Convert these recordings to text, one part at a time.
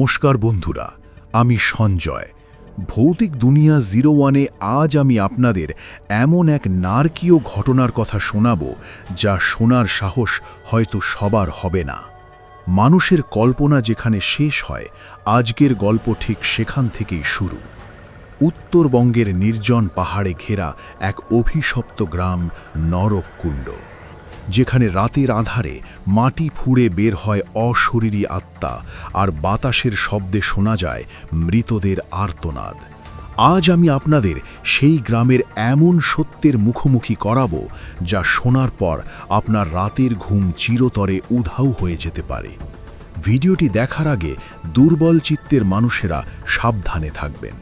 নমস্কার বন্ধুরা, আমি সঞ্জয়। ভৌতিক দুনিয়া জিরো ওয়ানে আজ আমি আপনাদের এমন এক নারকীয় ঘটনার কথা শোনাব, যা শোনার সাহস হয়তো সবার হবে না। মানুষের কল্পনা যেখানে শেষ হয়, আজকের গল্প ঠিক সেখান থেকেই শুরু। উত্তরবঙ্গের নির্জন পাহাড়ে ঘেরা এক অভিশপ্ত গ্রাম নরককুণ্ড। যেখানে রাতের আধারে মাটি ফুঁড়ে বের হয় অশরীরী আত্মা আর বাতাসের শব্দে শোনা যায় মৃতদের আর্তনাদ। আজ আমি আপনাদের সেই গ্রামের এমন সত্যের মুখোমুখি করাবো যা শোনার পর আপনার রাতের ঘুম চিরতরে উধাও হয়ে যেতে পারে। ভিডিওটি দেখার আগে দুর্বল চিত্তের মানুষেরা সাবধানে থাকবেন।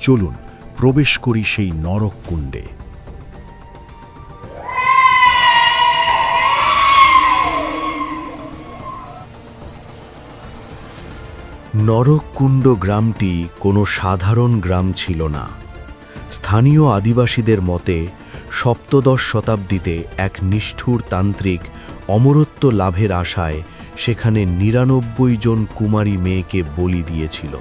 চলুন প্রবেশ করি সেই নরক কুণ্ডে। নরককুণ্ড গ্রামটি কোনো সাধারণ গ্রাম ছিল না। স্থানীয় আদিবাসীদের মতে, সপ্তদশ শতাব্দীতে এক নিষ্ঠুর তান্ত্রিক অমরত্ব লাভের আশায় সেখানে নিরানব্বই জন কুমারী মেয়েকে বলি দিয়েছিল।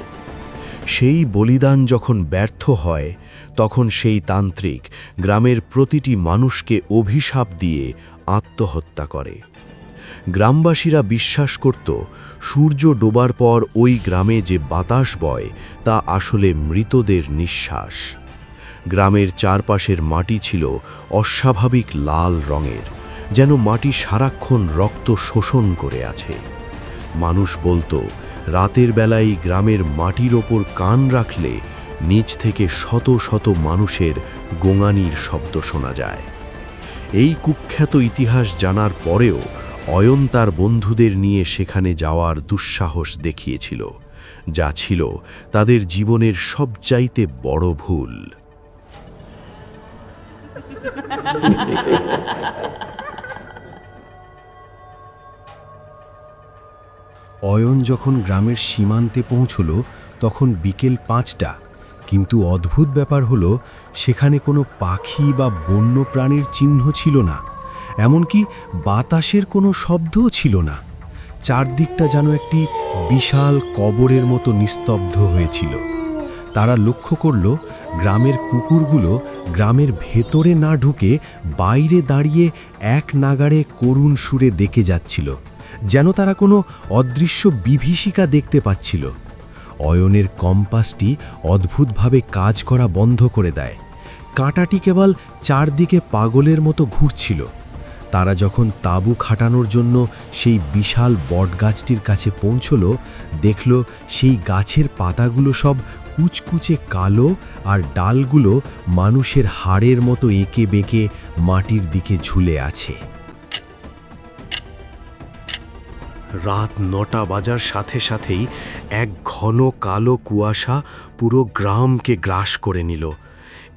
সেই বলিদান যখন ব্যর্থ হয়, তখন সেই তান্ত্রিক গ্রামের প্রতিটি মানুষকে অভিশাপ দিয়ে আত্মহত্যা করে। গ্রামবাসীরা বিশ্বাস করত, সূর্য ডোবার পর ওই গ্রামে যে বাতাস বয়, তা আসলে মৃতদের নিঃশ্বাস। গ্রামের চারপাশের মাটি ছিল অস্বাভাবিক লাল রঙের, যেন মাটি সারাক্ষণ রক্ত শোষণ করে আছে। মানুষ বলতো, রাতের বেলায় গ্রামের মাটির ওপর কান রাখলে নিচ থেকে শত শত মানুষের গোঙানির শব্দ শোনা যায়। এই কুখ্যাত ইতিহাস জানার পরেও অয়ন তার বন্ধুদের নিয়ে সেখানে যাওয়ার দুঃসাহস দেখিয়েছিল, যা ছিল তাদের জীবনের সবচাইতে বড় ভুল। অয়ন যখন গ্রামের সীমান্তে পৌঁছল, তখন বিকেল পাঁচটা। কিন্তু অদ্ভুত ব্যাপার হলো, সেখানে কোনো পাখি বা বন্য প্রাণীর চিহ্ন ছিল না। এমনকি বাতাসের কোনো শব্দও ছিল না। চারদিকটা যেন একটি বিশাল কবরের মতো নিস্তব্ধ হয়েছিল। তারা লক্ষ্য করল, গ্রামের কুকুরগুলো গ্রামের ভেতরে না ঢুকে বাইরে দাঁড়িয়ে এক নাগাড়ে করুণ সুরে ডেকে যাচ্ছিল, যেন তারা কোনো অদৃশ্য বিভীষিকা দেখতে পাচ্ছিল। অয়নের কম্পাসটি অদ্ভুতভাবে কাজ করা বন্ধ করে দেয়। কাঁটাটি কেবল চারদিকে পাগলের মতো ঘুরছিল। তারা যখন তাঁবু খাটানোর জন্য সেই বিশাল বটগাছটির কাছে পৌঁছল, দেখল সেই গাছের পাতাগুলো সব কুচকুচে কালো আর ডালগুলো মানুষের হাড়ের মতো এঁকে বেঁকে মাটির দিকে ঝুলে আছে। রাত নটা বাজার সাথে সাথেই এক ঘন কালো কুয়াশা পুরো গ্রামকে গ্রাস করে নিল।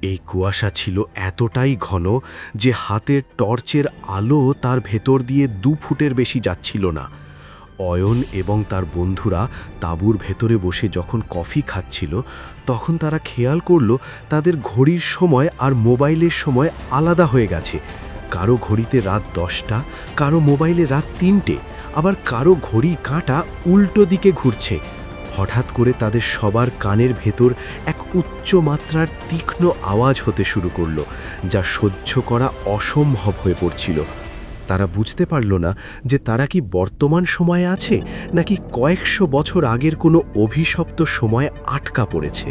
এই কুয়াশা ছিল এতটাই ঘন যে হাতের টর্চের আলো তার ভেতর দিয়ে দু ফুটের বেশি যাচ্ছিল না। অয়ন এবং তার বন্ধুরা তাঁবুর ভেতরে বসে যখন কফি খাচ্ছিল, তখন তারা খেয়াল করল তাদের ঘড়ির সময় আর মোবাইলের সময় আলাদা হয়ে গেছে। কারও ঘড়িতে রাত দশটা, কারও মোবাইলে রাত তিনটে, আবার কারও ঘড়ি কাঁটা উল্টো দিকে ঘুরছে। হঠাৎ করে তাদের সবার কানের ভেতর এক উচ্চ মাত্রার তীক্ষ্ণ আওয়াজ হতে শুরু করল, যা সহ্য করা অসম্ভব হয়ে পড়ছিল। তারা বুঝতে পারল না যে তারা কি বর্তমান সময়ে আছে, নাকি কয়েকশো বছর আগের কোনো অভিশপ্ত সময় আটকা পড়েছে।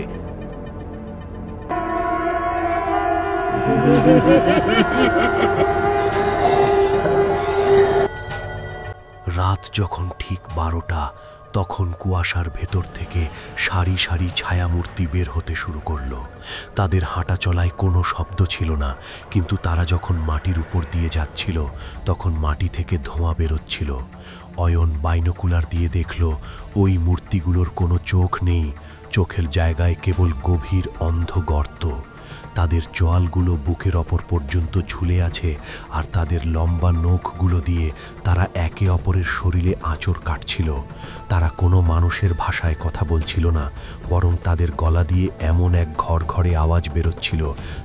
রাত যখন ঠিক বারোটা তখন কুয়াশার ভেতর থেকে সারি সারি ছায়ামূর্তি বের হতে শুরু করল। তাদের হাঁটা চলায় কোনো শব্দ ছিল না, কিন্তু তারা যখন মাটির উপর দিয়ে যাচ্ছিল, তখন মাটি থেকে ধোঁয়া বেরোচ্ছিল। অয়ন বাইনোকুলার দিয়ে দেখল, ওই মূর্তিগুলোর কোনো চোখ নেই, চোখের জায়গায় কেবল গভীর অন্ধ গর্ত। তাদের চোয়ালগুলো বুকের অপর পর্যন্ত ঝুলে আছে আর তাদের লম্বা নখগুলো দিয়ে তারা একে অপরের শরীরে আঁচড় কাটছিল। তারা কোনো মানুষের ভাষায় কথা বলছিল না, বরং তাদের গলা দিয়ে এমন এক ঘর ঘরে আওয়াজ বেরোচ্ছিল,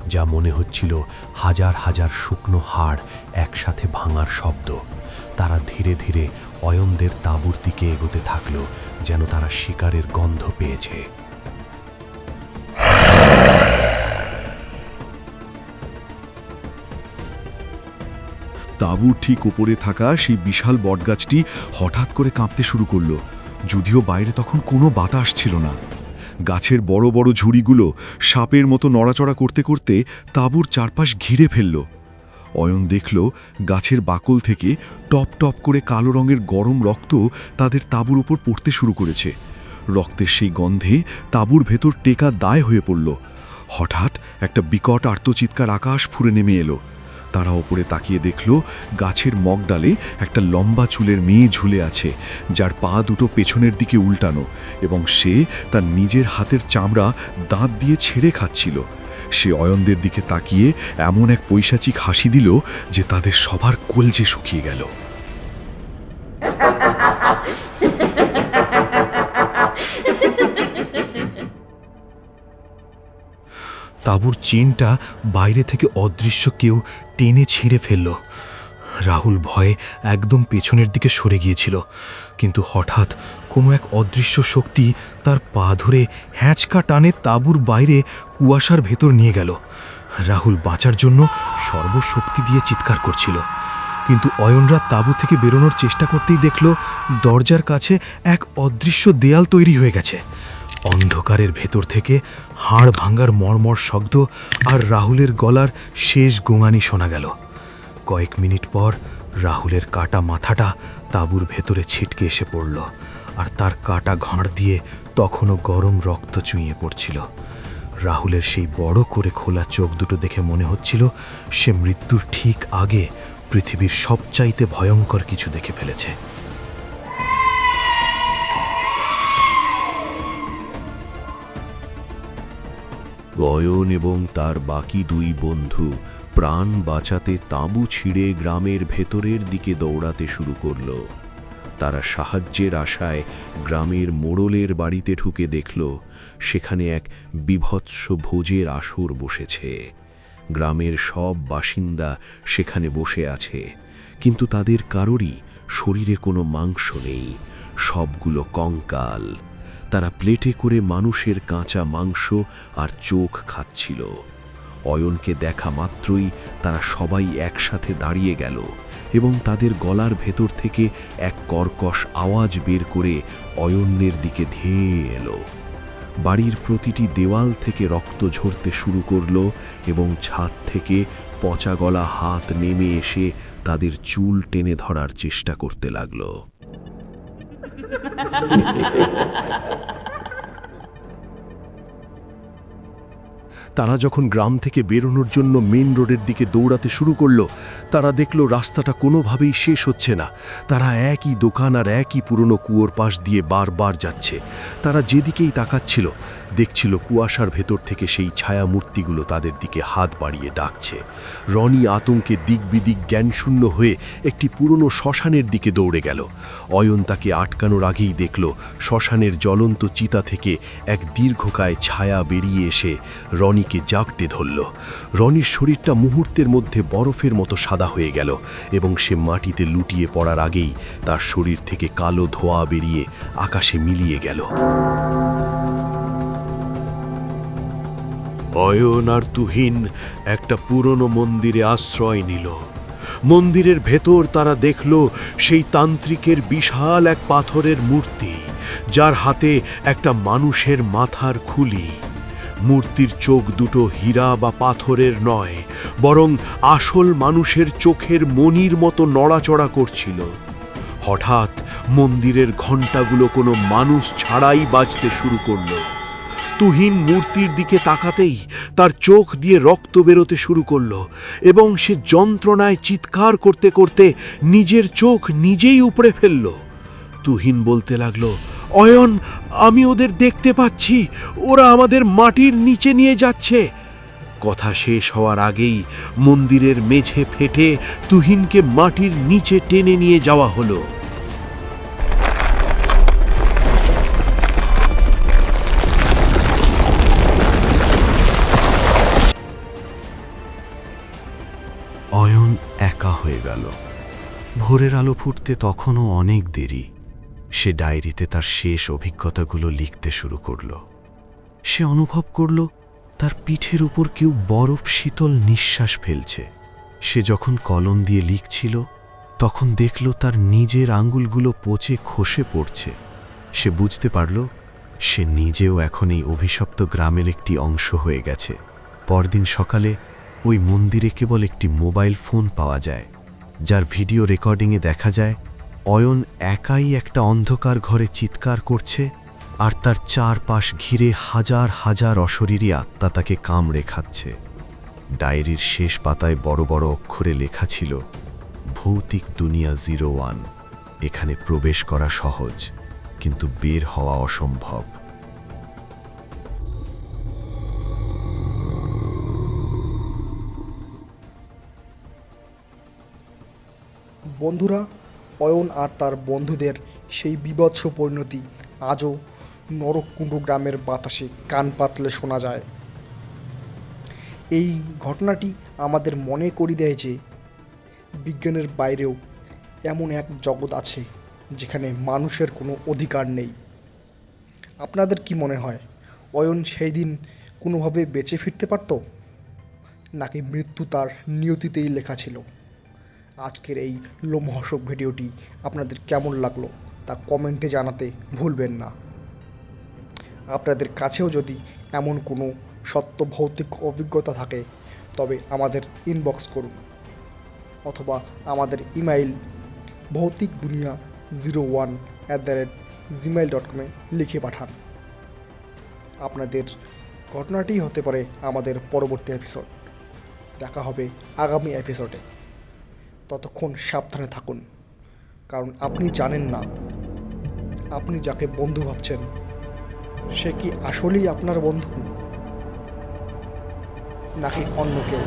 যা মনে হচ্ছিল হাজার হাজার শুকনো হাড় একসাথে ভাঙার শব্দ। তারা ধীরে ধীরে অয়নদের তাঁবুর দিকে এগোতে থাকল, যেন তারা শিকারের গন্ধ পেয়েছে। তাঁবুর ঠিক উপরে থাকা সেই বিশাল বটগাছটি হঠাৎ করে কাঁপতে শুরু করল। যদিও বাইরে তখন কোনো বাতাস ছিল না। গাছের বড় বড় ঝুড়িগুলো সাপের মতো নড়াচড়া করতে করতে তাঁবুর চারপাশ ঘিরে ফেলল। অয়ন দেখল গাছের বাকল থেকে টপ টপ করে কালো রঙের গরম রক্ত তাদের তাঁবুর উপর পড়তে শুরু করেছে। রক্তের সেই গন্ধে তাঁবুর ভেতর টেকা দায় হয়ে পড়ল। হঠাৎ একটা বিকট আর্তচিৎকার আকাশ ফুরে নেমে এলো। তারা ওপরে তাকিয়ে দেখল গাছের মগডালে একটা লম্বা চুলের মেয়ে ঝুলে আছে, যার পা দুটো পেছনের দিকে উল্টানো এবং সে তার নিজের হাতের চামড়া দাঁত দিয়ে ছেড়ে খাচ্ছিল। সে অয়নদের দিকে তাকিয়ে এমন এক পৈশাচিক হাসি দিল যে তাদের সবার কলজে শুকিয়ে গেল। তাঁবুর চেনটা বাইরে থেকে অদৃশ্য কেউ টেনে ছিঁড়ে ফেলল। রাহুল ভয়ে একদম পেছনের দিকে সরে গিয়েছিল, কিন্তু হঠাৎ কোনো এক অদৃশ্য শক্তি তার পা ধরে হ্যাঁচকা টানে তাঁবুর বাইরে কুয়াশার ভেতর নিয়ে গেল। রাহুল বাঁচার জন্য সর্বশক্তি দিয়ে চিৎকার করছিল, কিন্তু অয়নরা তাঁবু থেকে বেরোনোর চেষ্টা করতেই দেখল দরজার কাছে এক অদৃশ্য দেয়াল তৈরি হয়ে গেছে। অন্ধকারের ভেতর থেকে হাড় ভাঙার মর্মর শব্দ আর রাহুলের গলার শেষ গোঙানি শোনা গেল। কয়েক মিনিট পর রাহুলের কাটা মাথাটা তাঁবুর ভেতরে ছিটকে এসে পড়ল আর তার কাটা ঘাড় দিয়ে তখনও গরম রক্ত চুইয়ে পড়ছিল। রাহুলের সেই বড় করে খোলা চোখ দুটো দেখে মনে হচ্ছিল সে মৃত্যুর ঠিক আগে পৃথিবীর সবচাইতে ভয়ঙ্কর কিছু দেখে ফেলেছে। অয়ন এবং তার বাকি দুই বন্ধু প্রাণ বাঁচাতে তাঁবু ছিঁড়ে গ্রামের ভেতরের দিকে দৌড়াতে শুরু করল। তারা সাহায্যের আশায় গ্রামের মোড়লের বাড়িতে ঢুকে দেখল, সেখানে এক বিভৎস ভোজের আসর বসেছে। গ্রামের সব বাসিন্দা সেখানে বসে আছে, কিন্তু তাদের কারোরই শরীরে কোনো মাংস নেই, সবগুলো কঙ্কাল। তারা প্লেটে করে মানুষের কাঁচা মাংস আর চোখ খাচ্ছিল। অয়নকে দেখা মাত্রই তারা সবাই একসাথে দাঁড়িয়ে গেল এবং তাদের গলার ভেতর থেকে এক কর্কশ আওয়াজ বের করে অয়নের দিকে ধেয়ে এলো। বাড়ির প্রতিটি দেওয়াল থেকে রক্ত ঝরতে শুরু করল এবং ছাদ থেকে পচা গলা হাত নেমে এসে তাদের চুল টেনে ধরার চেষ্টা করতে লাগল। তারা যখন গ্রাম থেকে বেরোনোর জন্য মেন রোডের দিকে দৌড়াতে শুরু করল, তারা দেখল রাস্তাটা কোনোভাবেই শেষ হচ্ছে না। তারা একই দোকান আর একই পুরনো কুয়োর পাশ দিয়ে বারবার যাচ্ছে। তারা যেদিকেই তাকাচ্ছিল দেখছিল কুয়াশার ভেতর থেকে সেই ছায়া মূর্তিগুলো তাদের দিকে হাত বাড়িয়ে ডাকছে। রনি আতঙ্কে দিক বিদিক জ্ঞানশূন্য হয়ে একটি পুরনো শ্মশানের দিকে দৌড়ে গেল। অয়ন তাকে আটকানোর আগেই দেখল, শ্মশানের জ্বলন্ত চিতা থেকে এক দীর্ঘকায় ছায়া বেরিয়ে এসে রনিকে জাগতে ধরল। রনির শরীরটা মুহূর্তের মধ্যে বরফের মতো সাদা হয়ে গেল এবং সে মাটিতে লুটিয়ে পড়ার আগেই তার শরীর থেকে কালো ধোঁয়া বেরিয়ে আকাশে মিলিয়ে গেল। অয়ন আর তুহিন একটা পুরনো মন্দিরে আশ্রয় নিল। মন্দিরের ভেতর তারা দেখল সেই তান্ত্রিকের বিশাল এক পাথরের মূর্তি, যার হাতে একটা মানুষের মাথার খুলি। মূর্তির চোখ দুটো হীরা বা পাথরের নয়, বরং আসল মানুষের চোখের মনির মতো নড়াচড়া করছিল। হঠাৎ মন্দিরের ঘণ্টাগুলো কোনো মানুষ ছাড়াই বাজতে শুরু করল। তুহিন মূর্তির দিকে তাকাতেই তার চোখ দিয়ে রক্ত বেরোতে শুরু করল এবং সে যন্ত্রণায় চিৎকার করতে করতে নিজের চোখ নিজেই উপড়ে ফেলল। তুহিন বলতে লাগল, অয়ন, আমি ওদের দেখতে পাচ্ছি। ওরা আমাদের মাটির নিচে নিয়ে যাচ্ছে। কথা শেষ হওয়ার আগেই মন্দিরের মেঝে ফেটে তুহিনকে মাটির নিচে টেনে নিয়ে যাওয়া হলো। হয়ে গেল। ভোরের আলো ফুটতে তখনও অনেক দেরি। সে ডায়েরিতে তার শেষ অভিজ্ঞতাগুলো লিখতে শুরু করল। সে অনুভব করল, তার পিঠের উপর কেউ বরফ শীতল নিঃশ্বাস ফেলছে। সে যখন কলম দিয়ে লিখছিল, তখন দেখল তার নিজের আঙ্গুলগুলো পচে খসে পড়ছে। সে বুঝতে পারল, সে নিজেও এখন এই অভিশপ্ত গ্রামের একটি অংশ হয়ে গেছে। পরদিন সকালে ওই মন্দিরে কেবল একটি মোবাইল ফোন পাওয়া যায়। যার ভিডিও রেকর্ডিংয়ে দেখা যায়, অয়ন একাই একটা অন্ধকার ঘরে চিৎকার করছে আর তার চারপাশ ঘিরে হাজার হাজার অশরীরী আত্মা তাকে কামড়ে খাচ্ছে। ডায়েরির শেষ পাতায় বড় বড় অক্ষরে লেখা ছিল, ভৌতিক দুনিয়া জিরো ওয়ান, এখানে প্রবেশ করা সহজ, কিন্তু বের হওয়া অসম্ভব। বন্ধুরা, অয়ন আর তার বন্ধুদের সেই বিভৎস পরিণতি আজও নরককুণ্ডু গ্রামের বাতাসে কান পাতলে শোনা যায়। এই ঘটনাটি আমাদের মনে করি দেয় যে, বিজ্ঞানের বাইরেও এমন এক জগৎ আছে যেখানে মানুষের কোনো অধিকার নেই। আপনাদের কি মনে হয়, অয়ন সেই দিন কোনোভাবে বেঁচে ফিরতে পারত? নাকি মৃত্যু তার নিয়তিতেই লেখা ছিল? আজকের এই লোমহর্ষক ভিডিওটি আপনাদের কেমন লাগল তা কমেন্টে জানাতে ভুলবেন না। আপনাদের কাছেও যদি এমন কোনো সত্য ভৌতিক অভিজ্ঞতা থাকে, তবে আমাদের ইনবক্স করুন অথবা আমাদের ইমেইল ভৌতিক দুনিয়া zero one at the rate Gmail dot কমে লিখে পাঠান। আপনাদের ঘটনাটি হতে পারে আমাদের পরবর্তী এপিসোড দেখা হবে আগামী এপিসোডে ততক্ষণ সাবধানে থাকুন। কারণ আপনি জানেন না, আপনি যাকে বন্ধু ভাবছেন, সে কি আসলেই আপনার বন্ধু? নাকি অন্য কেউ?